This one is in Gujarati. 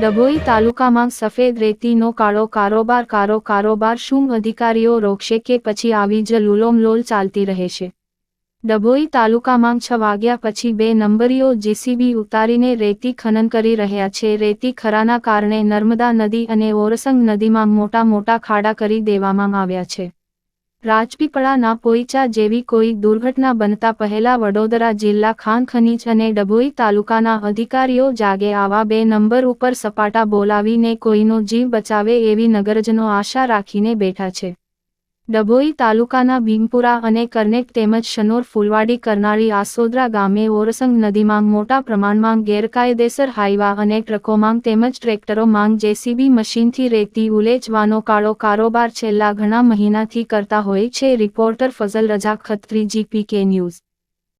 ડભોઈ તાલુકામાં સફેદ રેતીનો કાળો કારોબાર, કારો કારોબાર શું અધિકારીઓ રોકશે કે પછી આવી જ લુલોમલોલ ચાલતી રહેશે? ડભોઈ તાલુકામાં છ વાગ્યા પછી બે નંબરીઓ જેસીબી ઉતારીને રેતી ખનન કરી રહ્યા છે. રેતી ખરાના કારણે નર્મદા નદી અને ઓરસંગ નદીમાં મોટા મોટા ખાડા કરી દેવામાં આવ્યા છે. રાજપીપળાના પોઈચા જેવી કોઈ દુર્ઘટના બનતા પહેલા વડોદરા જિલ્લા ખાન ખનીજ અને ડભોઈ તાલુકાના અધિકારીઓ જાગે આવા બે નંબર ઉપર સપાટા બોલાવીને કોઈનો જીવ બચાવે એવી નગરજનો આશા રાખીને બેઠા છે. ડભોઈ તાલુકાના ભીમપુરા અને કરનેક તેમજ શનોર ફૂલવાડી કરનાળી આસોદરા ગામે ઓરસંગ નદીમાં મોટા પ્રમાણમાં ગેરકાયદેસર હાઈવા અને ટ્રકોમાં તેમજ ટ્રેક્ટરોમાં જેસીબી મશીનથી રેતી ઉલેચવાનો કાળો કારોબાર છેલ્લા ઘણા મહિનાથી કરતા હોય છે. રિપોર્ટર ફઝલ રજા ખત્રી, જીપીકે ન્યૂઝ.